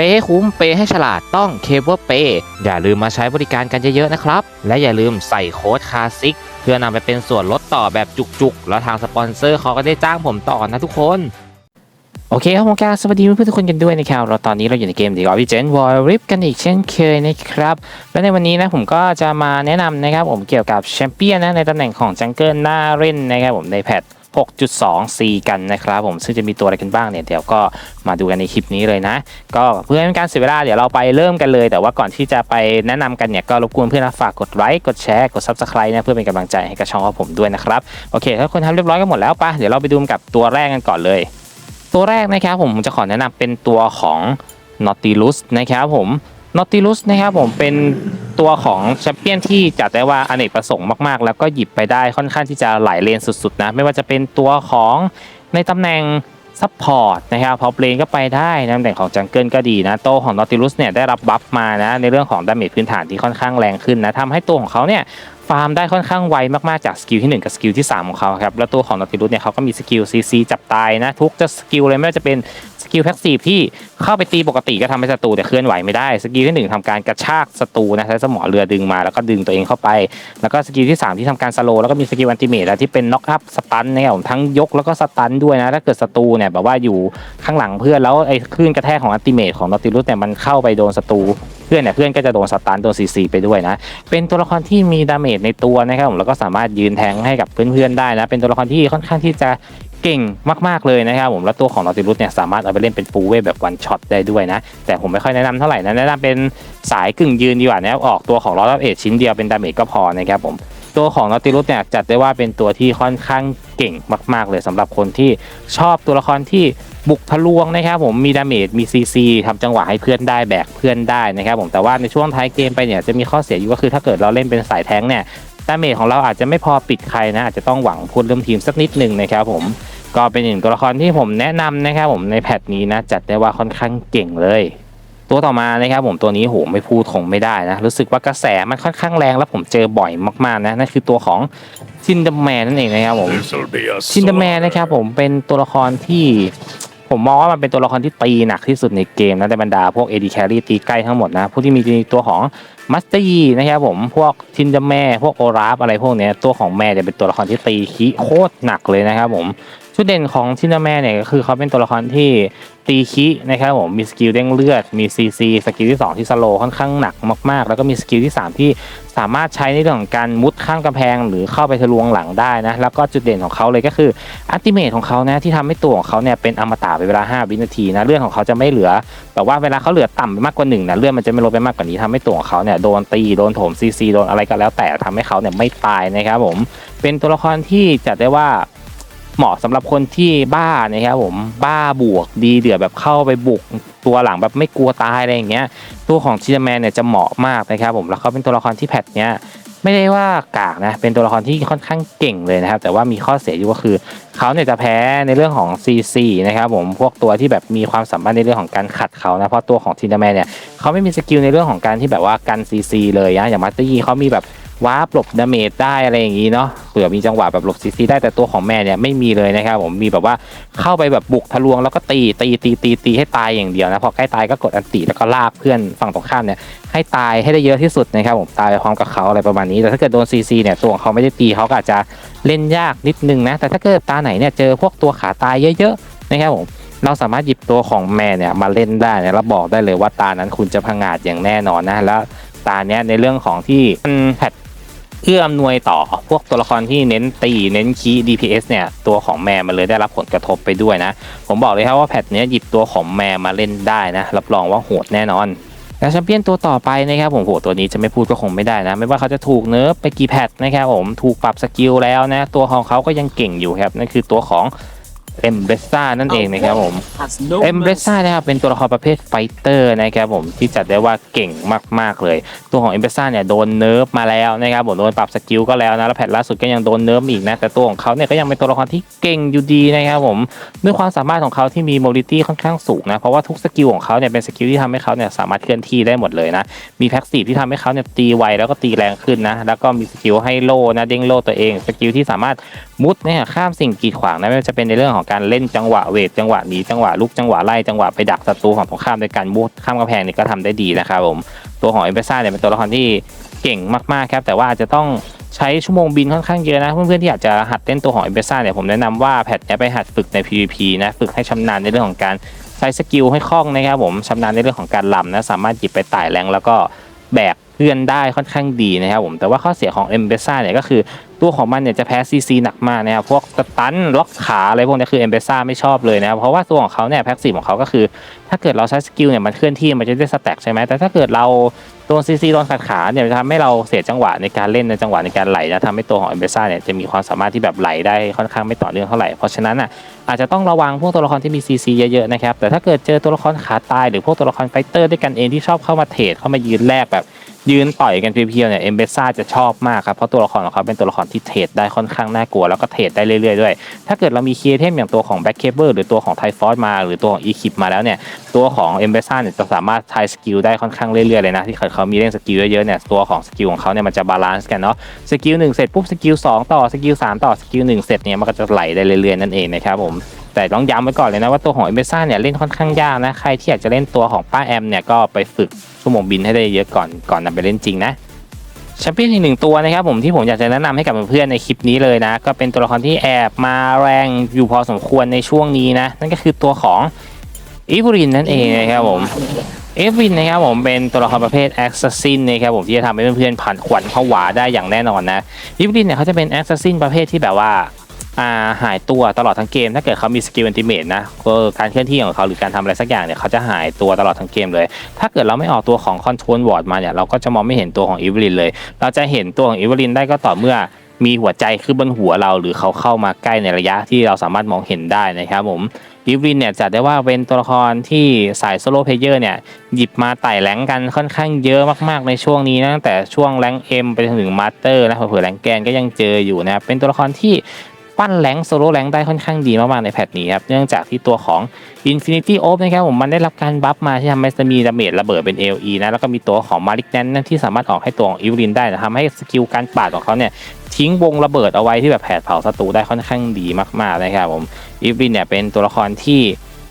เปย์ให้คุ้มเปย์ให้ฉลาดต้องเคเบิลเปย์อย่าลืมมาใช้บริการกันเยอะๆนะครับ และอย่าลืมใส่โค้ดคลาสิกเพื่อนำไปเป็นส่วนลดต่อแบบจุกๆ แล้วทางสปอนเซอร์เขาก็ได้จ้างผมต่อนะทุกคนโอเคครับผมกาบสวัสดีเพื่อนทุกคนกันด้วยนะครับเราตอนนี้เราอยู่ในเกม The Origin War Rip กันอีกเช่นเคยนะครับ และในวันนี้นะผมก็จะมาแนะนำนะครับผมเกี่ยวกับแชมเปี้ยนนะในตำแหน่งของจังเกิลหน้าเล่นนะครับผมในแพท 6.2C กันนะครับผมซึ่งจะมีตัวอะไรกันบ้างเนี่ยเดี๋ยวก็มาดูกันในคลิปนี้เลยนะ ก็เพื่อเป็นการเสียเวลาเดี๋ยวเราไปเริ่มกันเลย แต่ว่าก่อนที่จะไปแนะนำกันเนี่ยก็รบกวนเพื่อนๆฝากกดไลค์กดแชร์กด Subscribe นะเพื่อเป็นกำลังใจให้กับช่องของผมด้วยนะครับโอเคถ้าคนทำเรียบร้อยกันหมดแล้วปะเดี๋ยวเราไปดูกับตัวแรกกันก่อนเลย ตัวแรกนะครับผมจะขอแนะนำเป็นตัวของ Nautilus นะครับผม Nautilus นะครับผมเป็น ตัวของแชมเปี้ยนที่จัดได้ว่าอเนกประสงค์มากๆ แล้วก็หยิบไปได้ค่อนข้างที่จะหลายเลนสุดๆนะไม่ว่าจะเป็นตัวของในตำแหน่งซัพพอร์ตนะครับพอเลนก็ไปได้นะตำแหน่งของจังเกิลก็ดีนะโตของนอติลุสเนี่ยได้รับบัฟมานะในเรื่องของดาเมจพื้นฐานที่ค่อนข้างแรงขึ้นนะทำให้ตัวของเขาเนี่ย ฟาร์มได้ค่อนข้างไวมากๆจากสกิลที่ 1 กับสกิลที่ 3 ของเขาครับ แล้วตัวของนอติลุสเนี่ยเขาก็มีสกิลซีซีจับตายนะ ทุกจะสกิลเลยไม่ว่าจะเป็นสกิลแพ็กซีฟที่เข้าไปตีปกติก็ทำให้ศัตรูแต่เคลื่อนไหวไม่ได้ สกิลที่ 1ทำการกระชากศัตรูนะใช้สมอเรือดึงมาแล้วก็ดึงตัวเองเข้าไป แล้วก็สกิลที่ 3 ที่ทำการสโลแล้วก็มีสกิลอันติเมทที่เป็นน็อกอัพสตันนะครับผมทั้งยกแล้วก็สตันด้วยนะถ้าเกิดศัตรูเนี่ยแบบว่าอยู่ข้างหลังเพื่อนแล้วไอ้คลื่นกระแทกของอันติเมทของนอติลุสเนี่ยมันเข้าไปโดนศัตรู เพื่อนเนี่ยเพื่อนก็จะโดนสตันโดนซีซีไปด้วยนะ เป็นตัวละครที่มีดาเมจในตัวนะครับผมแล้วก็สามารถยืนแทงให้กับเพื่อนๆได้นะ เป็นตัวละครที่ค่อนข้างที่จะเก่งมากๆเลยนะครับผมแล้วตัวของนอติลุสเนี่ยสามารถเอาไปเล่นเป็นฟูเวแบบวันช็อตได้ด้วยนะ แต่ผมไม่ค่อยแนะนำเท่าไหร่นะแนะนำเป็นสายกึ่งยืนดีกว่านะครับออกตัวของลอร์ดเอชิ้นเดียวเป็นดาเมจก็พอนะครับผมตัวของนอติลุสเนี่ยจัดได้ว่าเป็นตัวที่ค่อนข้างเก่งมาก ๆ เลยสำหรับคนที่ชอบตัวละครที่ บุกทะลวงนะครับผมมีดาเมจมีซีซีทำจังหวะให้เพื่อนได้แบกเพื่อนได้นะครับผมแต่ว่าในช่วงท้ายเกมไปเนี่ยจะมีข้อเสียอยู่ก็คือถ้าเกิดเราเล่นเป็นสายแท้งเนี่ยดาเมจของเราอาจจะไม่พอปิดใครนะอาจจะต้องหวังพูดเริ่มทีมสักนิดหนึ่งนะครับผมก็เป็นหนึ่งตัวละครที่ผมแนะนำนะครับผมในแพทนี้นะจัดได้ว่าค่อนข้างเก่งเลยตัวต่อมานะครับผมตัวนี้โหไม่พูดคงไม่ได้นะ รู้สึกว่ากระแสมันค่อนข้างแรงแล้วผมเจอบ่อยมากๆนะนั่นคือตัวของชินเดอร์แมนนั่นเองนะครับผม This'll be a ชินเดอร์แมน slaughter. นะครับผมเป็นตัวละครที่ ผมมองว่ามันเป็นตัวละครที่ตีหนักที่สุดในเกมนะในบรรดาพวกเอดีแครี่ตีใกล้ทั้งหมดนะพวกที่มีตัวของมัสตี้นะครับผมพวกชินเดแม่ พวกโอราฟอะไรพวกเนี้ยตัวของแม่จะเป็นตัวละครที่ตีขี้โคตรหนักเลยนะครับผม จุดเด่นของชินเดอร์แมเนี่ยก็คือเขาเป็นตัวละครที่ตีคีนะครับผมมีสกิลเด้งเลือด มีซีซีสกิลที่สองที่สโลค่อนข้างหนักมากๆ แล้วก็มีสกิลที่สามที่สามารถใช้ในเรื่องของการมุดข้ามกำแพงหรือเข้าไปทะลวงหลังได้นะ แล้วก็จุดเด่นของเขาเลยก็คืออัติเมทของเขานะที่ทำให้ตัวของเขาเนี่ยเป็นอมตะเป็นเวลา 5 วินาทีนะเลือดของเขาจะไม่เหลือแบบว่าเวลาเขาเหลือต่ำไปมากกว่าหนึ่งนะเลือดมันจะไม่ลดไปมากกว่านี้ทำให้ตัวของเขาเนี่ยโดนตีโดนโถมซีซีโดนอะไรก็แล้วแต่ทำให้เขาเนี่ยไม่ตายนะครับผมเป็นตัวละครที่จัดได้ว่า เหมาะสำหรับคนที่บ้านะครับผมบ้าบวกดีเดือดแบบเข้าไปบุกตัวหลังแบบไม่กลัวตายอะไรอย่างเงี้ย ตัวของชินแมนเนี่ยจะเหมาะมากนะครับผมแล้วเขาเป็นตัวละครที่แพทเนี้ยไม่ได้ว่ากากนะเป็นตัวละครที่ค่อนข้างเก่งเลยนะครับ แต่ว่ามีข้อเสียอยู่ก็คือเขาเนี่ยจะแพ้ในเรื่องของ CC นะครับผมพวกตัวที่แบบมีความสามารถในเรื่องของการขัดเขานะเพราะตัวของชินแมนเนี่ยเขาไม่มีสกิลในเรื่องของการที่แบบว่ากัน CC เลยนะอย่างมาสเตอร์ยีเขามีแบบ วาร์ปหลบดาเมจได้อะไรอย่างนี้เนาะเผื่อมีจังหวะแบบหลบซีซีได้แต่ตัวของแม่เนี่ยไม่มีเลยนะครับผมมีแบบว่าเข้าไปแบบบุกทะลวงแล้วก็ตีตีตีตีตีให้ตายอย่างเดียวนะพอใกล้ตายก็กดอันติแล้วก็ลากเพื่อนฝั่งตรงข้ามเนี่ยให้ตายให้ได้เยอะที่สุดนะครับผมตายไปพร้อมกับเขาอะไรประมาณนี้แต่ถ้าเกิดโดนซีซีเนี่ยตัวของเขาไม่ได้ตีเขาก็อาจจะเล่นยากนิดนึงนะแต่ถ้าเกิดตาไหนเนี่ยเจอพวกตัวขาตายเยอะๆนะครับผมเราสามารถหยิบตัวของแม่เนี่ยมาเล่นได้นะแล้วบอกได้เลยว่าตานั้นคุณจะพังงาดอย่างแน่นอนนะแล้วตาเนี้ยในเรื่องของที่มันแพท เอื้ออำนวยต่อพวกตัวละครที่เน้นตีเน้นคีย์ DPS เนี่ย ตัวของแมร์มันเลยได้รับผลกระทบไปด้วยนะ ผมบอกเลยครับว่าแพทเนี้ยหยิบตัวของแมร์มาเล่นได้นะ รับรองว่าโหดแน่นอนแล้วแชมเปี้ยนตัวต่อไปนะครับผมโหตัวนี้จะไม่พูดก็คงไม่ได้นะ ไม่ว่าเขาจะถูกเนิร์ฟไปกี่แพทนะครับผมถูกปรับสกิลแล้วนะ ตัวของเขาก็ยังเก่งอยู่ครับนั่นคือตัวของ เอมเบซ่านั่นเองนะครับผม has no เอมเบ mercy. ซ่านะครับเป็นตัวละครประเภทไฟเตอร์นะครับผมที่จัดได้ว่าเก่งมากๆเลย ตัวของเอมเบซ่าเนี่ยโดนเนิร์ฟมาแล้วนะครับผมโดนปรับสกิลก็แล้วนะแล้วแพทล่าสุดก็ยังโดนเนิร์ฟอีกนะแต่ตัวของเขาเนี่ยก็ยังเป็นตัวละครที่เก่งอยู่ดีนะครับผมด้วยความสามารถของเขาที่มีโมบิลิตี้ค่อนข้างสูงนะเพราะว่าทุกสกิลของเขาเนี่ยเป็นสกิลที่ทำให้เขาเนี่ยสามารถเคลื่อนที่ได้หมดเลยนะมีแพ็กซีฟที่ทำให้เขาเนี่ยตีไวแล้วก็ตีแรงขึ้นนะแล้วก็มีสกิลให้โล่นะเด้งโล่ตัวเองสกิลที่สามารถมุดเนี่ยข้ามสิ่งกีดขวางนะไม่ว่าจะเป็นในเรื่องของการเล่นจังหวะเวทจังหวะหนีจังหวะลุกจังหวะไล่จังหวะไปดักศัตรูของตรงข้ามโดยการมุดข้ามกำแพงเนี่ยก็ทำได้ดีนะครับผมตัวของเอ p เ e ซ่าเนี่ยเป็นตัวละครที่เก่งมากๆครับแต่ว่าจะต้องใช้ชั่วโมงบินค่อนข้างเยอะนะเพื่อนๆที่อยากจะหัดเล่นตัวของเอ p เ e ซ่าเนี่ยผมแนะนำว่าแพทเนี้ยไปหัดฝึกใน PVP นะฝึกให้ชำนาญในเรื่องของการใช้สกิลให้คล่องนะครับผมชำนาญในเรื่องของการลำนะสามารถหยิบไปไต่แรงแล้วก็แบก เพื่อนได้ค่อนข้างดีนะครับผมแต่ว่าข้อเสียของเอ p เ e ซ่าเนี่ยก็คือตัวของมันเนี่ยจะแพ้ซีซีหนักมากนะครับพวกสตันล็อกขาอะไรพวกนี้คือเอมเบซ่าไม่ชอบเลยนะครับเพราะว่าตัวของเขาเนี่ยแพ็กซีของเขาก็คือ ถ้าเกิดเราใช้สกิลเนี่ยมันเคลื่อนที่มันจะได้สแต็กใช่ไหมแต่ถ้าเกิดเราโดนซีซีโดนขัดขาเนี่ยจะทำให้เราเสียจังหวะในการเล่นในจังหวะในการไหลนะทำให้ตัวของเอมเบซ่าเนี่ยจะมีความสามารถที่แบบไหลได้ค่อนข้างไม่ต่อเนื่องเท่าไหร่เพราะฉะนั้นอะอาจจะต้องระวังพวกตัวละครที่มีซีซีเยอะๆนะครับแต่ถ้าเกิดเจอตัวละครขาตายหรือพวกตัวละครไฟเตอร์ด้วยกันเองที่ชอบเข้ามาเทรดเข้ามายืนแลกแบบยืนต่อยกันเพียวๆเนี่ยเอมเบซ่าจะชอบมากครับเพราะตัวละครของเขาเป็นตัวละครที่เทรดได้ค่อนข้างน่ากลัวแล้วก็เทรดได้เรื่อยๆด้วย ถ้าเกิดเรามีคีเทมอย่างตัวของแบ็คเคเบิลหรือตัวของไทฟอสมา หรือตัวของอีคิปมาแล้วเนี่ยตัวของเอมเบซ่าเนี่ยจะสามารถใช้สกิลได้ค่อนข้างเรื่อยๆเลยนะที่เขามีเล่นสกิลเยอะๆเนี่ยตัวของสกิลของเขาเนี่ยมันจะบาลานซ์กันเนาะสกิลหนึ่งเสร็จปุ๊บสกิลสองต่อสกิลสามต่อสกิลหนึ่งเสร็จเนี่ยมันก็จะไหลได้เรื่อยๆนั่นเองนะครับผมแต่ต้องย้ำไว้ก่อนเลยนะว่าตัวของเอเมซ่าเนี่ยเล่นค่อนข้างยากนะ ใครที่อยากจะเล่นตัวของป้าแอมเนี่ยก็ไปฝึกชั่วโมงบินให้ได้เยอะก่อนก่อนนำไปเล่นจริงนะแชมเปี้ยนอีกหนึ่งตัวนะครับผมที่ผมอยากจะแนะนำให้กับเพื่อนๆในคลิปนี้เลยนะ ก็เป็นตัวละครที่แอบมาแรงอยู่พอสมควรในช่วงนี้นะ นั่นก็คือตัวของอีฟรินนั่นเองนะครับผมเอฟวินนะครับผมเป็นตัวละครประเภทแอคซัสซินนะครับผมที่จะทำให้เพื่อนๆผ่านขวัญผวาได้อย่างแน่นอนนะอีฟวินเนี่ยเขาจะเป็นแอคซัสซินประเภทที่แบบว่า อ่าหายตัวตลอดทั้งเกม ถ้าเกิดเขามีสกิลอันติเมตนะก็การเคลื่อนที่ของเขาหรือการทำอะไรสักอย่างเนี่ยเขาจะหายตัวตลอดทั้งเกมเลย ถ้าเกิดเราไม่ออกตัวของคอนโทรลวอร์ดมาเนี่ยเราก็จะมองไม่เห็นตัวของอีฟวินเลย เราจะเห็นตัวของอีฟวินได้ก็ต่อเมื่อมีหัวใจขึ้นบนหัวเราหรือเขาเข้ามาใกล้ในระยะที่เราสามารถมองเห็นได้นะครับผมอีฟวินเนี่ยจัดได้ว่าเป็นตัวละครที่สายโซโล่เพลเยอร์เนี่ยหยิบมาไต่แรงกันค่อนข้างเยอะมากๆในช่วงนี้นะตั้งแต่ช่วงแรงเอ็มไปถึงมาสเตอร์นะเผื่อแรงแกนก็ยังเจออยู่นะครับเป็นตัวละครที่ ปั้นแหลงโซโลแหลงได้ค่อนข้างดีมากๆในแพทนี้ครับ เนื่องจากที่ตัวของ Infinity o p นะครับผมมันได้รับการบัฟมาที่ทำให้จะมีดาเมจระเบิดเป็น AOE นะแล้วก็มีตัวของมาริกแนนที่สามารถออกให้ตัวของอิวลินได้นะทำให้สกิลการปาดของเขาเนี่ยทิ้งวงระเบิดเอาไว้ที่แบบแผดเผาศัตรูได้ค่อนข้างดีมากๆนะครับผมอีฟลินเนี่ยเป็นตัวละครที่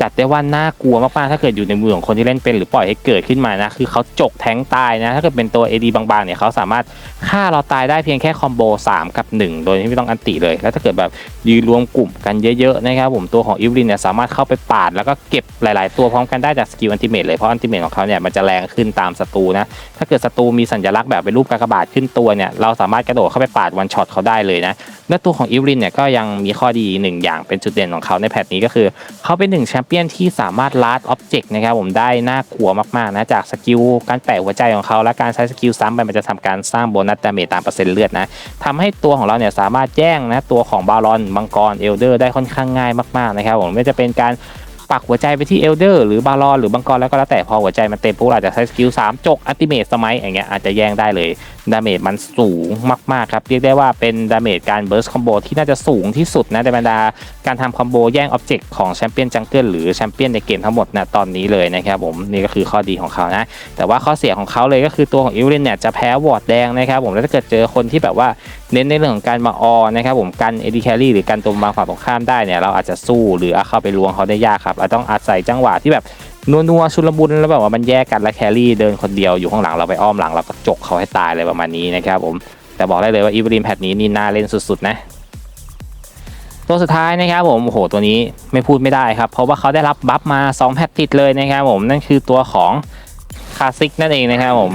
จัดได้ว่าน่ากลัวมากๆ ถ้าเกิดอยู่ในมือของคนที่เล่นเป็นหรือปล่อยให้เกิดขึ้นมานะ คือเขาจกแทงตายนะ ถ้าเกิดเป็นตัว AD บางๆเนี่ยเขาสามารถฆ่าเราตายได้เพียงแค่คอมโบ3 กับ 1 โดยที่ไม่ต้องอันติเลย แล้วถ้าเกิดแบบ ยืนรวมกลุ่มกันเยอะๆนะครับผมตัวของอีฟลินเนี่ยสามารถเข้าไปปาดแล้วก็เก็บหลาย ๆ ตัวพร้อมกันได้จากสกิลอันติเมทเลยเพราะอันติเมทของเขาเนี่ยมันจะแรงขึ้นตามศัตรูนะถ้าเกิดศัตรูมีสัญลักษณ์แบบเป็นรูปกากบาทขึ้นตัวเนี่ยเราสามารถกระโดดเข้าไปปาดวันช็อตเขาได้เลยนะและตัวของอีฟลินเนี่ยก็ยังมีข้อดีหนึ่งอย่างเป็นจุดเด่นของเขาในแพทนี้ก็คือ เขาเป็นหนึ่งแชมเปี้ยนที่สามารถลัดอ็อบเจกต์นะครับผมได้น่ากลัวมากๆนะจากสกิลการแปะหัวใจของเขาและการใช้สกิลซ้ำไปมันจะทำการสร้างโบนัสดาเมจตามเปอร์เซ็นต์เลือดนะทำให้ตัวของเราเนี่ยสามารถแย่งนะตัวของบารอนมังกรเอลเดอร์ได้ค่อนข้างง่ายมากๆนะครับผมไม่ว่าจะเป็นการปักหัวใจไปที่เอลเดอร์หรือบารอนหรือบังกรแล้วก็แล้วแต่พอหัวใจมันเต็มปุ๊บเราอาจจะใช้สกิล3จกอัติเมตสมัยอย่างเงี้ยอาจจะแย่งได้เลย ดาเมจมันสูงมากๆครับเรียกได้ว่าเป็นดาเมจการเบิร์สคอมโบที่น่าจะสูงที่สุดนะในบรรดาการทำคอมโบแย่งอ็อบเจกต์ของแชมเปี้ยนจังเกิลหรือแชมเปี้ยนในเกมทั้งหมดนะตอนนี้เลยนะครับผมนี่ก็คือข้อดีของเขานะแต่ว่าข้อเสียของเขาเลยก็คือตัวของอิวลินเนี่ยจะแพ้วอร์ดแดงนะครับผมแล้วถ้าเกิดเจอคนที่แบบว่าเน้นในเรื่องของการมาออนะครับผมกันเอดีแครี่หรือกันตัวมาฝั่งตรงข้ามได้เนี่ยเราอาจจะสู้หรือเอาเข้าไปลวงเขาได้ยากครับเราต้องอาศัยจังหวะที่แบบ นัวนัวชุลมุนแล้วแบบว่ามันแยกกันและแครี่เดินคนเดียวอยู่ข้างหลังเราไปอ้อมหลังเราก็จกเขาให้ตายอะไรประมาณนี้นะครับผมแต่บอกได้เลยว่าอีเวลินแพทนี้นี่น่าเล่นสุดๆนะตัวสุดท้ายนะครับผมโอ้โหตัวนี้ไม่พูดไม่ได้ครับ เพราะว่าเขาได้รับบัฟมา2แพทติดเลยนะครับผมนั่นคือตัวของคาซิกนั่นเองนะครับผม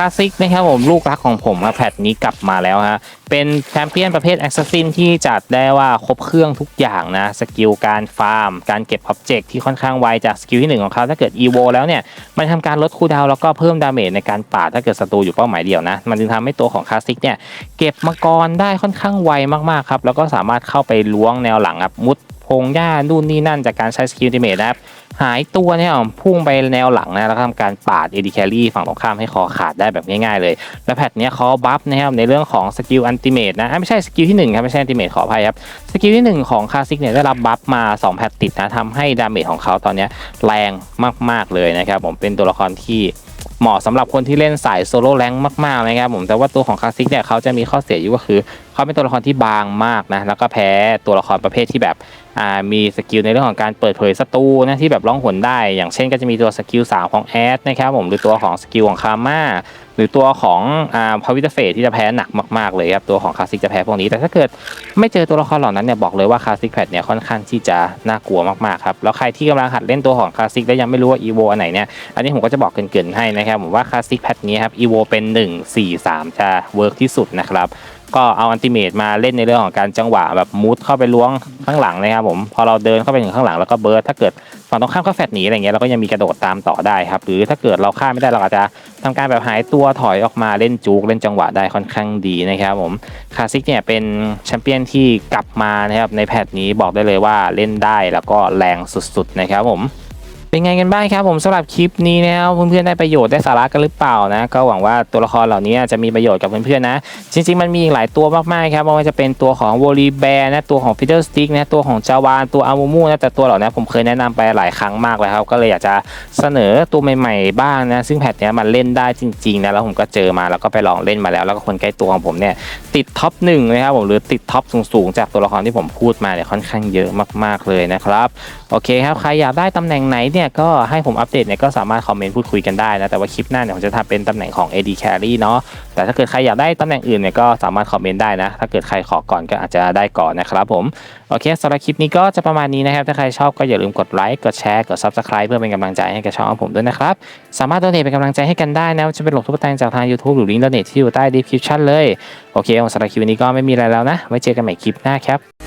คาซิกนะครับผมลูกรักของผมแพทนี้กลับมาแล้วฮะ เป็นแชมเปี้ยนประเภทแอ s ซ a ซินที่จัดได้ว่าครบเครื่องทุกอย่างนะ สกิลการฟาร์ม การเก็บอ็อบเจกต์ที่ค่อนข้างไวจากสกิลที่หนึ่งของเขาถ้าเกิด EVO แล้วเนี่ย มันทำการลดคูลดาวน์แล้วก็เพิ่มดาเมจในการปาดถ้าเกิดศัตรูอยู่เป้าหมายเดียวนะ มันจึงทำให้ตัวของคลาสสิกเนี่ยเก็บมังกรได้ค่อนข้างไวมากๆครับแล้วก็สามารถเข้าไปล้วงแนวหลังครับมุด พงหญ้านู่นนี่นั่นจากการใช้สกิลติเมตนะครับหายตัวเนี่ยพุ่งไปแนวหลังนะแล้วทำการปาดเอดีแครี่ฝั่งตรงข้ามให้คอขาดได้แบบง่ายๆเลย และแพทเนี้ยเขาบัฟนะครับในเรื่องของสกิลอันติเมตนะไม่ใช่สกิลที่หนึ่งครับไม่ใช่อันติเมตขออภัยครับสกิลที่หนึ่งของคาซิกเนี่ยได้รับบัฟมา 2 แพทติดนะทำให้ดาเมจของเขาตอนเนี้ยแรงมากๆเลยนะครับผมเป็นตัวละครที่เหมาะสำหรับคนที่เล่นสายโซโล่แรงมากๆนะครับผมแต่ว่าตัวของคลาซิกเนี่ยเขาจะมีข้อเสียอยู่ก็คือ เขาเป็นตัวละครที่บางมากนะแล้วก็แพ้ตัวละครประเภทที่แบบ มีสกิลในเรื่องของการเปิดเผยศัตรูนะที่แบบร้องหนได้ อย่างเช่นก็จะมีตัวสกิล3ของแอดนะครับผมหรือตัวของสกิลของคาม่าหรือตัวของอ่าพาวิตเฟสที่จะแพ้หนักมากๆเลยครับตัวของคลาสสิกจะแพ้พวกนี้แต่ถ้าเกิดไม่เจอตัวละครเหล่านั้นเนี่ยบอกเลยว่าคลาสสิกแพทเนี่ยค่อนข้างที่จะน่ากลัวมากๆครับแล้วใครที่กำลังหัดเล่นตัวของคลาสสิกแล้วยังไม่รู้ว่าอีโวอันไหนเนี่ยอันนี้ผมก็จะบอกเกินๆให้นะครับผมว่าคลาสสิกแพทนี้ครับอีโวเป็น 1 4 3 จะเวิร์กที่สุดนะครับ ก็เอาอันติเมตมาเล่นในเรื่องของการจังหวะแบบมูดเข้าไปล้วงข้างหลังนะครับผมพอเราเดินเข้าไปถึงข้างหลังแล้วก็เบิร์ดถ้าเกิดฝั่งตรงข้ามเขาแฟดหนีอะไรเงี้ยเราก็ยังมีกระโดดตามต่อได้ครับหรือถ้าเกิดเราฆ่าไม่ได้เราอาจจะทำการแบบหายตัวถอยออกมาเล่นจูกเล่นจังหวะได้ค่อนข้างดีนะครับผมคาสสิกเนี่ยเป็นแชมเปี้ยนที่กลับมานะครับในแพทนี้บอกได้เลยว่าเล่นได้แล้วก็แรงสุดๆนะครับผม เป็นไงกันบ้างครับผมสำหรับคลิปนี้นะครับเพื่อนๆได้ประโยชน์ได้สาระกันหรือเปล่านะก็หวังว่าตัวละครเหล่านี้จะมีประโยชน์กับเพื่อนๆนะ จริงๆมันมีอีกหลายตัวมากๆครับไม่ว่าจะเป็นตัวของวอลีแบร์นะตัวของฟิเดอร์สติกนะตัวของจาวานตัวอามูมูนะแต่ตัวเหล่านี้ผมเคยแนะนำไปหลายครั้งมากเลยครับก็เลยอยากจะเสนอตัวใหม่ๆบ้างนะซึ่งแพทเนี้ยมันเล่นได้จริงๆนะแล้วผมก็เจอมาแล้วก็ไปลองเล่นมาแล้ว แล้วก็คนใกล้ตัวของผมเนี่ยติดท็อปหนึ่งนะครับผมหรือติดท็อปสูงๆ จากตัวละครที่ผมพูดมาเนี่ยค่อนข้างเยอะมากๆเลยนะครับโอเคครับใครอยากได้ตำแหน่งไหนเนี่ยก็ให้ผมอัปเดตเนี่ยก็สามารถคอมเมนต์พูดคุยกันได้นะแต่ว่าคลิปหน้าเนี่ยผมจะทำเป็นตำแหน่งของ AD Carry เนาะแต่ถ้าเกิดใครอยากได้ตำแหน่งอื่นเนี่ยก็สามารถคอมเมนต์ได้นะถ้าเกิดใครขอก่อนก็อาจจะได้ก่อนนะครับผมโอเคสำหรับคลิปนี้ก็จะประมาณนี้นะครับถ้าใครชอบก็อย่าลืมกดไลค์กดแชร์กด Subscribe เพื่อเป็นกำลังใจให้กับช่องของผมด้วยนะครับสามารถโดเนทเป็นกำลังใจให้กันได้นะจะเป็นหลบทุกแตงจากทาง YouTube หรือลิงก์โดเนทที่อยู่ใต้ description เลยโอเคสำหรับคลิปนี้ก็ไม่มีอะไรแล้วนะไว้เจอกันใหม่คลิปหน้าครับ